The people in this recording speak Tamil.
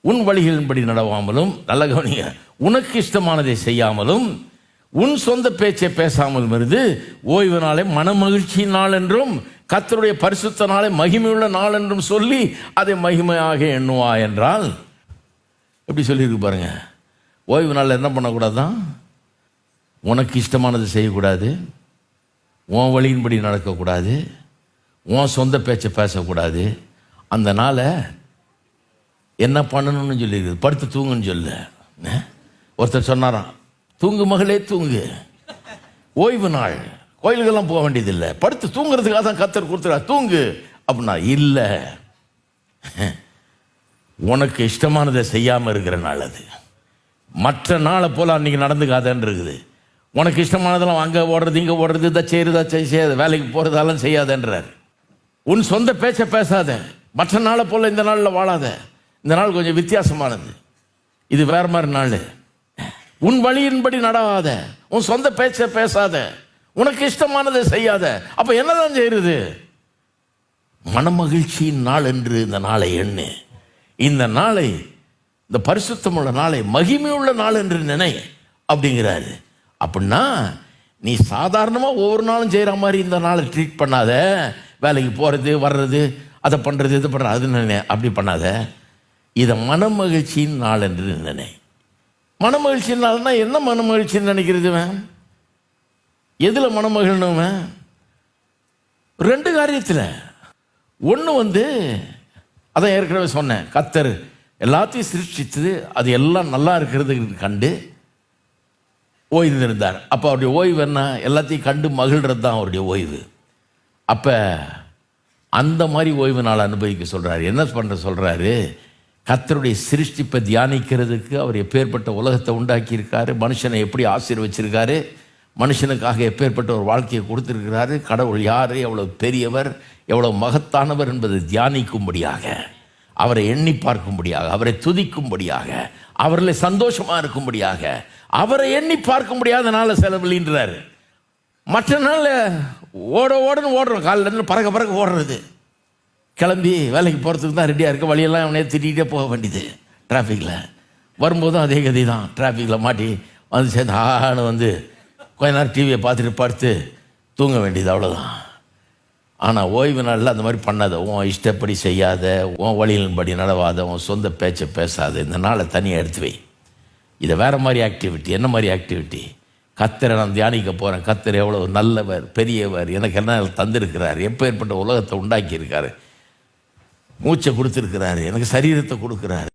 உன் வழிகளின்படி நடவாமலும் நல்ல கவனிங்க உனக்கு இஷ்டமானதை செய்யாமலும் உன் சொந்த பேச்சை பேசாமலும் இருந்து ஓய்வு நாளை மனமகிழ்ச்சி நாள் என்றும் கத்தருடைய பரிசுத்த நாளை மகிமையுள்ள நாள் என்றும் சொல்லி அதை மகிமையாக எண்ணுவா என்றால் எப்படி சொல்லியிருக்கு பாருங்க? ஓய்வு நாளில் என்ன பண்ணக்கூடாதான் உனக்கு இஷ்டமானது செய்யக்கூடாது. உன் வழியின்படி நடக்கக்கூடாது. உன் சொந்த பேச்சை பேசக்கூடாது. அந்த நாளை என்ன பண்ணணும்னு சொல்லியிருக்குது படுத்து தூங்குன்னு சொல்ல. ஒருத்தர் சொன்னாராம் தூங்கு மகளே தூங்கு. ஓய்வு நாள். கோயிலுக்கெல்லாம் போக வேண்டியதில்லை. படுத்து தூங்குறதுக்காக தான் கத்தர் கொடுத்துருக்கா தூங்கு. அப்படின்னா இல்லை. உனக்கு இஷ்டமானதை செய்யாமல் இருக்கிற நாள் அது. மற்ற நாளை போல் அன்றைக்கி நடந்துக்காதன்னு இருக்குது. உனக்கு இஷ்டமானதெல்லாம் அங்கே ஓடுறது இங்கே ஓடுறது இதை செய்யறதா செய்யாத வேலைக்கு போகிறதாலும் செய்யாதன்றார். உன் சொந்த பேச்சை பேசாத. மற்ற நாளை போல் இந்த நாளில் வாழாத. இந்த நாள் கொஞ்சம் வித்தியாசமானது. இது வேற மாதிரி நாள். உன் வழியின்படி நடாத உன் சொந்த பேச்சை பேசாத உனக்கு இஷ்டமானதை செய்யாத. அப்போ என்னதான் செய்யறது? மனமகிழ்ச்சியின் நாள் என்று இந்த நாளை எண்ணு. இந்த நாளை இந்த பரிசுத்தமுள்ள நாளை மகிமையுள்ள நாள் என்று நினை அப்படிங்கிறாரு. அப்படின்னா நீ சாதாரணமாக ஒவ்வொரு நாளும் செய்கிற மாதிரி இந்த நாளை ட்ரீட் பண்ணாத. வேலைக்கு போகிறது வர்றது அதை பண்ணுறது இது பண்ணுறது அது நினை அப்படி பண்ணாத. இதை மனமகிழ்ச்சியின் நாள் என்று நினை மனமகிழ்ச்சியின் நாள்னா என்ன மனமகிழ்ச்சின்னு நினைக்கிறதுவன் எதில் மனமகிழணுவன் ரெண்டு காரியத்தில். ஒன்று வந்து அதான் ஏற்கனவே சொன்னேன் கத்தர் எல்லாத்தையும் சிருஷ்டித்து அது எல்லாம் நல்லா இருக்கிறது கண்டு ஓய்ந்திருந்தார். அப்போ அவருடைய ஓய்வு என்ன? எல்லாத்தையும் கண்டு மகிழ்கிறது தான் அவருடைய ஓய்வு. அப்போ அந்த மாதிரி ஓய்வு நாள் அனுபவிக்க சொல்கிறாரு என்ன பண்ணுற சொல்கிறாரு கத்தருடைய சிருஷ்டிப்பை தியானிக்கிறதுக்கு அவர் எப்பேற்பட்ட உலகத்தை உண்டாக்கியிருக்காரு மனுஷனை எப்படி ஆசீர்வச்சிருக்காரு மனுஷனுக்காக எப்பேற்பட்ட ஒரு வாழ்க்கையை கொடுத்துருக்கிறாரு கடவுள் யார் எவ்வளோ பெரியவர் எவ்வளோ மகத்தானவர் என்பதை தியானிக்கும்படியாக அவரை எண்ணி பார்க்கும்படியாக அவரை துதிக்கும்படியாக அவரில் சந்தோஷமாக இருக்கும்படியாக அவரை எண்ணி பார்க்க முடியாத நாளில் செலவில்லைன்றார் மற்ற நாளில் ஓட ஓடன்னு ஓடுறோம் காலைல பறக்க பறக்க ஓடுறது. கிளம்பி வேலைக்கு போகிறதுக்கு தான் ரெடியாக இருக்க. வழியெல்லாம் அவனே திட்டிகிட்டே போக வேண்டியது. டிராஃபிக்கில் வரும்போதும் அதே கதை தான் டிராஃபிக்கில் மாட்டி வந்து சேர்ந்து ஆன்னு வந்து கொஞ்ச நேரம் டிவியை பார்த்துட்டு படுத்து தூங்க வேண்டியது அவ்வளோதான் ஆனால் ஓய்வு நாளில் அந்த மாதிரி பண்ணாத. உன் இஷ்டப்படி செய்யாத உன் வழியின்படி நடவாத உன் சொந்த பேச்சை பேசாத. இந்த நாளை தனியாக எடுத்து வை. இதை வேறு மாதிரி ஆக்டிவிட்டி என்ன மாதிரி ஆக்டிவிட்டி கத்தரை நான் தியானிக்க போகிறேன் கத்தர் எவ்வளோ நல்லவர் பெரியவர் எனக்கு என்ன தந்திருக்கிறார்? எப்போ ஏற்பட்ட உலகத்தை உண்டாக்கியிருக்காரு? மூச்சை கொடுத்துருக்கிறாரு எனக்கு சரீரத்தை கொடுக்குறாரு.